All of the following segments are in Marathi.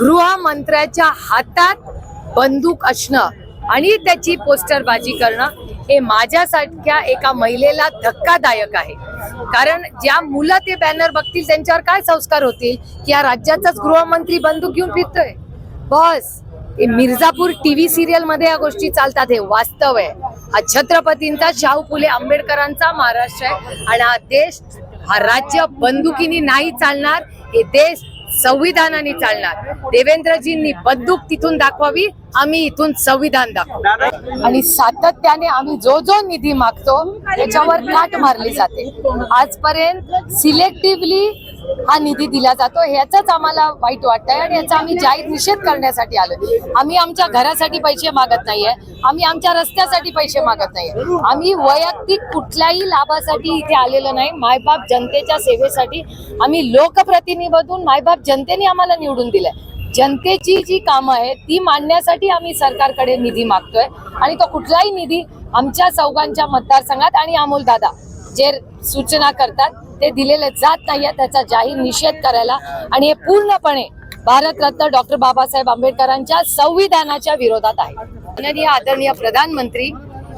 गृहमंत्र्याच्या हातात बंदूक असणं आणि त्याची पोस्टरबाजी करणं हे माझ्यासारख्या एका महिलेला धक्कादायक आहे. कारण ज्या मुलं ते बॅनर बघतील त्यांच्यावर काय संस्कार होतील? की या राज्याचाच गृहमंत्री बंदूक घेऊन फिरतोय? बस. हे मिर्झापूर टीव्ही सिरियलमध्ये या गोष्टी चालतात हे वास्तव आहे. हा छत्रपतींचा शाहू फुले आंबेडकरांचा महाराष्ट्र आहे. आणि हा देश हा राज्य बंदुकीने नाही चालणार हे देश संविधानाने चालणार. देवेंद्रजींनी बंदूक तिथून दाखवावी आम्ही इथून संविधान दाखवू. आणि सातत्याने आम्ही जो जो निधी मागतो त्याच्यावर काट मारली जाते. आजपर्यंत सिलेक्टिव्हली हा निधी दिला जातो. ह्याचाच आम्हाला वाईट वाटतंय आणि याचा आम्ही जाहीर निषेध करण्यासाठी आलोय. आम्ही आमच्या घरासाठी पैसे मागत नाहीये. आम्ही आमच्या रस्त्यासाठी पैसे मागत नाहीये. आम्ही वैयक्तिक कुठल्याही लाभासाठी इथे आलेलो नाही. मायबाप जनतेच्या सेवेसाठी आम्ही लोकप्रतिनिधीमधून मायबाप जनतेने आम्हाला निवडून दिलंय. जनतेची जी कामं आहेत ती मांडण्यासाठी आम्ही सरकारकडे निधी मागतोय. आणि तो कुठलाही निधी आमच्या चौघांच्या मतदारसंघात आणि अमोल दादा जे सूचना करतात ते दिलेले जात नाहीये त्याचा जाहीर निषेध करायला. आणि हे पूर्णपणे भारतरत्न डॉक्टर बाबासाहेब आंबेडकरांच्या संविधानाच्या विरोधात आहे. माननीय आदरणीय प्रधानमंत्री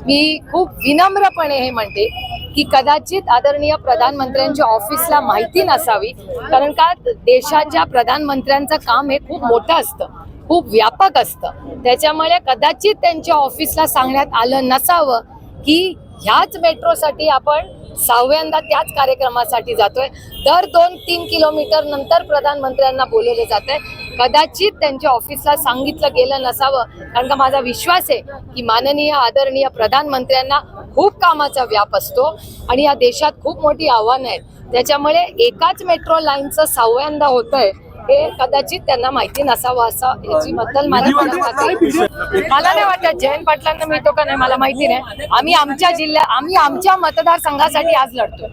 मी खूप विनम्रपणे हे म्हणते की कदाचित आदरणीय प्रधानमंत्र्यांच्या ऑफिसला माहिती नसावी कारण का देशाच्या प्रधानमंत्र्यांचं काम हे खूप मोठं असतं खूप व्यापक असतं. त्याच्यामुळे कदाचित त्यांच्या ऑफिसला सांगण्यात आलं नसावं की ह्याच मेट्रोसाठी आपण सहाव्यांदा त्याच कार्यक्रमासाठी जातोय. दर दोन तीन किलोमीटर नंतर प्रधानमंत्र्यांना बोलवलं जात आहे कदाचित त्यांच्या ऑफिसला सांगितलं गेलं नसावं कारण का माझा विश्वास आहे की माननीय आदरणीय प्रधानमंत्र्यांना खूप कामाचा व्याप असतो आणि या देशात खूप मोठी आव्हानं आहेत. त्याच्यामुळे एकाच मेट्रो लाईनचं सहाव्यांदा होतंय. हे कदाचित त्यांना माहिती नसावं असं याची बद्दल मला मला नाही वाटत जयंत पाटलांना मिळतो का नाही मला माहिती नाही. आम्ही आमच्या जिल्ह्या आम्ही आमच्या मतदारसंघासाठी आज लढतो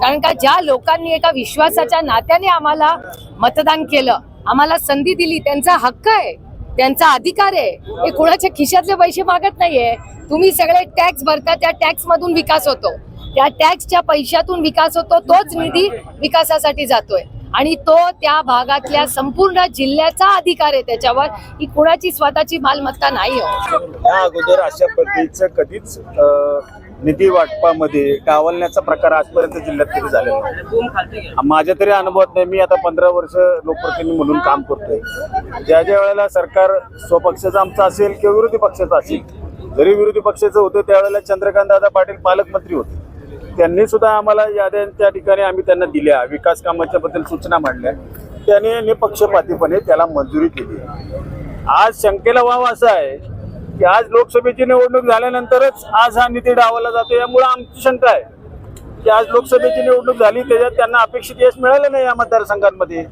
कारण का ज्या लोकांनी एका विश्वासाच्या नात्याने आम्हाला मतदान केलं आम्हाला संधी दिली त्यांचा हक्क आहे त्यांचा अधिकार आहे. हे कोणाच्या खिशातले पैसे मागत नाहीये. तुम्ही सगळे टॅक्स भरता त्या टॅक्स मधून विकास होतो. त्या टॅक्सच्या पैशातून विकास होतो तोच निधी विकासासाठी जातोय. आणि तो त्या भागातल्या संपूर्ण जिल्ह्याचा अधिकार आहे त्याच्यावर. ही कुणाची स्वतःची मालमत्ता नाही हो. या अगोदर अशा पद्धतीचं कधीच निधी वाटपामध्ये डावलण्याचा प्रकार आजपर्यंत जिल्ह्यात कधी झालेला माझ्या तरी अनुभवात नाही मी आता पंधरा वर्ष लोकप्रतिनिधी म्हणून काम करतोय. ज्या ज्या वेळेला सरकार स्वपक्षाचं आमचं असेल किंवा विरोधी पक्षाचं असेल जरी विरोधी पक्षाचं होतं त्यावेळेला चंद्रकांत दादा पाटील पालकमंत्री होते. त्यांनी सुद्धा आम्हाला याद्या त्या ठिकाणी आम्ही त्यांना दिल्या. विकास कामाच्या बद्दल सूचना मांडल्या. त्याने निपक्षपातीपणे त्याला मंजुरी केली आज शंकेला वाव असा आहे की आज लोकसभेची निवडणूक झाल्यानंतरच आज हा निधी डावला जातो. यामुळे आमची शंका आहे की आज लोकसभेची निवडणूक झाली त्याच्यात त्यांना अपेक्षित यश मिळालं नाही या मतदारसंघांमध्ये.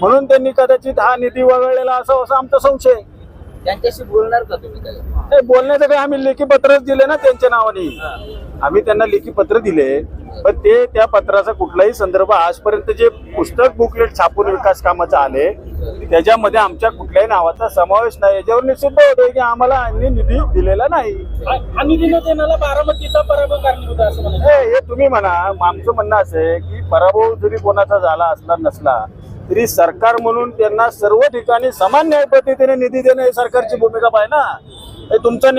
म्हणून त्यांनी कदाचित हा निधी वगळलेला असा असा आमचा संशय. त्यांच्याशी बोलणार का तुम्ही? काय नाही, बोलण्याचं काही आम्ही लेखी पत्रच दिले ना त्यांच्या नावाने. आम्ही त्यांना लेखी पत्र दिले पण ते त्या पत्राचा कुठलाही संदर्भ आजपर्यंत जे पुस्तक बुकलेट छापून विकास कामाचं आले त्याच्यामध्ये आमच्या कुठल्याही नावाचा समावेश नाही. याच्यावर निश्चित होतोय की आम्हाला यांनी निधी दिलेला नाही. बारामतीचा पराभव कारणीभूत असं हे तुम्ही म्हणा आमचं म्हणणं असं आहे की पराभव जरी कोणाचा झाला असला नसला तरी सरकार म्हणून त्यांना सर्व ठिकाणी समान न्याय पद्धतीने निधी देणं ही सरकारची भूमिका आहे ना. तुमचा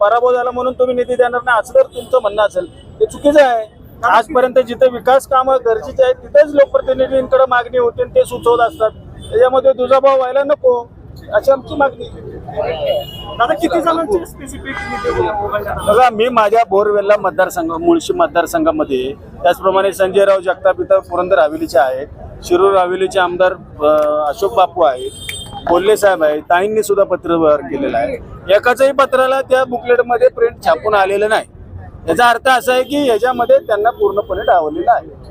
पराभव झाला म्हणून तुम्ही निधी देणार नाही असं जर तुमचं म्हणणं असेल ते चुकीचं आहे. आजपर्यंत जिथं विकास कामं गरजेचे आहेत तिथेच लोकप्रतिनिधींकडे मागणी होते आणि ते सुचवत असतात. त्याच्यामध्ये दुजाभाव व्हायला नको अशी आमची मागणी. दादा किती जणांची स्पेसिफिक मी माझ्या बोरवेल्ला मतदारसंघ मुळशी मतदारसंघामध्ये त्याचप्रमाणे संजयराव जगताप इथं पुरंदर हवेलीचे आहेत शिरूर हवेलीचे आमदार अशोक बापू आहेत. कोल्हे साहेब आहे ताईंनी सुद्धा पत्र व्यवहार केलेला आहे. एकाचही पत्राला त्या बुकलेटमध्ये प्रिंट छापून आलेलं नाही. याचा अर्थ असा आहे की याच्यामध्ये त्यांना पूर्णपणे डावलेलं आहे.